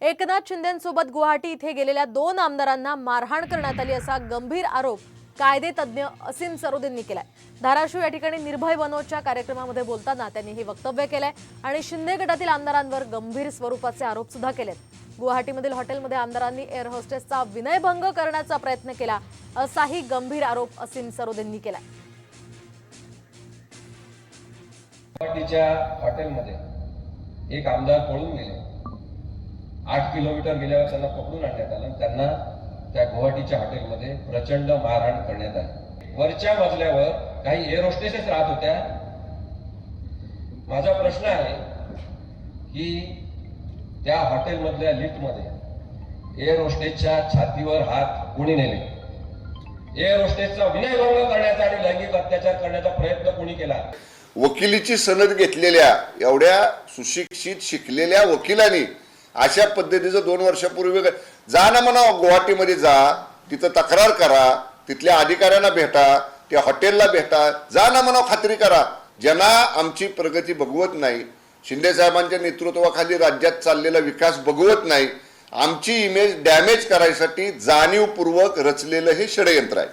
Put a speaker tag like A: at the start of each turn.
A: एकनाथ शिंदेसोबत गुवाहाटी इथे गेलेल्या दोन आमदारांना मारहाण करण्यात आली असा गंभीर आरोप कायदे तज्ज्ञ असीम सरोदेंनी केलाय. धाराशिव या ठिकाणी निर्भय बनोच्या कार्यक्रमामध्ये बोलताना त्यांनी हे वक्तव्य केलंय आणि शिंदे गटातील आमदारांवर गंभीर स्वरूपाचे आरोप सुद्धा केलेत. गुवाहाटीमधील हॉटेलमध्ये आमदारांनी एअर होस्टेसचा विनयभंग करण्याचा प्रयत्न केला असाही गंभीर आरोप असीम सरोदेंनी केलाय.
B: गुवाहाटीच्या हॉटेलमध्ये एक आमदार पळून गेले. आठ किलोमीटर गेल्यावर त्यांना पकडून आणण्यात आलं. त्यांना त्या गुवाहाटीच्या हॉटेलमध्ये प्रचंड मारहाण करण्यात आली. वरच्या मजल्यावर काही एअर होस्टेसेस राहत होत्या. माझा प्रश्न आहे की त्या हॉटेलमधल्या लिफ्टमध्ये एअर होस्टेसच्या छातीवर हात कोणी नेले? एअर होस्टेसचा विनयभंग करण्याचा आणि लैंगिक अत्याचार करण्याचा प्रयत्न कोणी केला?
C: वकिलीची सनद घेतलेल्या एवढ्या सुशिक्षित शिकलेल्या वकिलांनी अशा पद्धतीचं दोन वर्षापूर्वी जा ना म्हणा गुवाहाटीमध्ये जा तिथं तक्रार करा तिथल्या अधिकाऱ्यांना भेटा त्या हॉटेलला भेटा जा ना म्हणा खात्री करा. ज्यांना आमची प्रगती बघवत नाही शिंदे साहेबांच्या नेतृत्वाखाली राज्यात चाललेला विकास बघवत नाही आमची इमेज डॅमेज करायसाठी जाणीवपूर्वक रचलेलं हे षडयंत्र आहे.